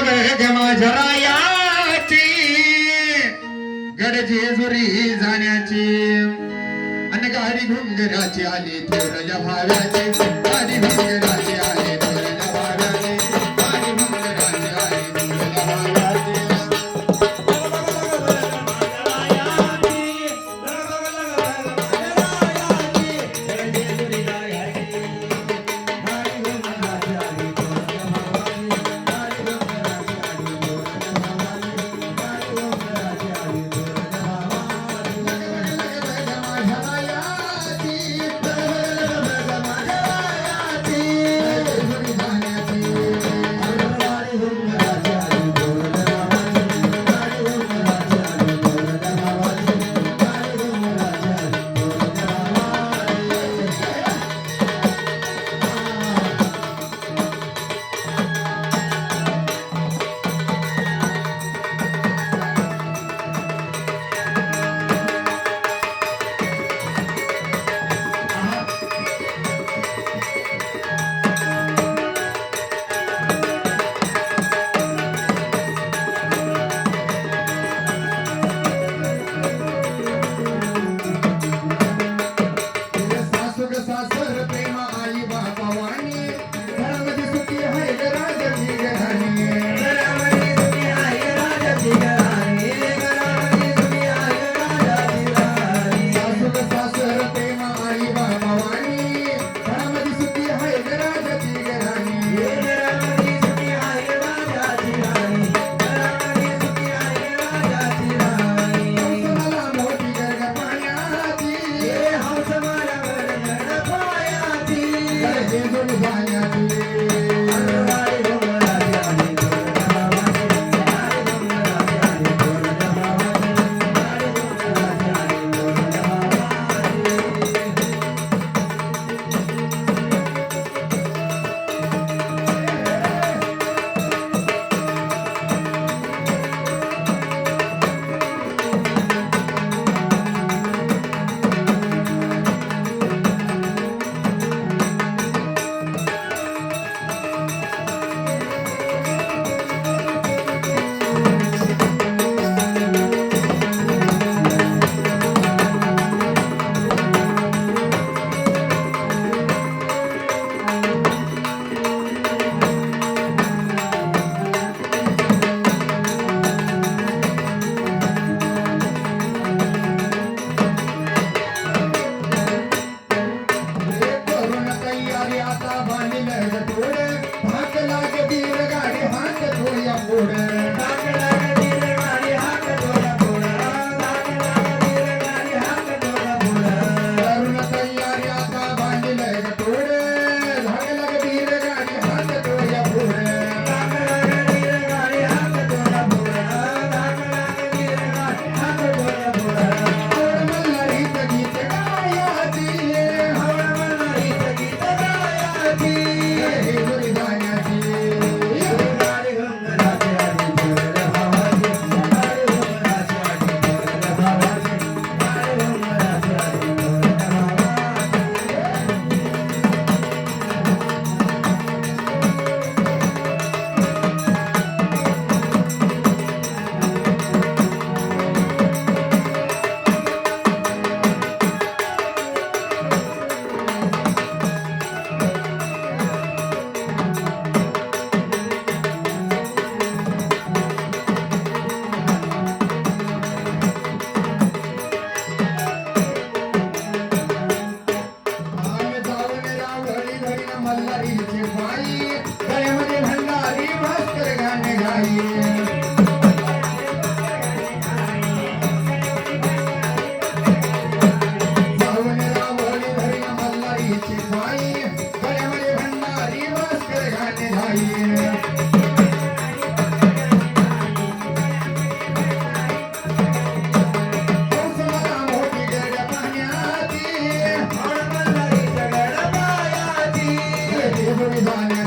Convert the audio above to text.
गदग माझरायाची गडजेजुरी जाण्याची. आणि गाडी घुंगराची आली थोरल्या भाव्याची. गाडी घुंगराची आली. All right. मल्लरी चे भाई गले मुझे भंडारी भास्कर गाने गाइए। everybody.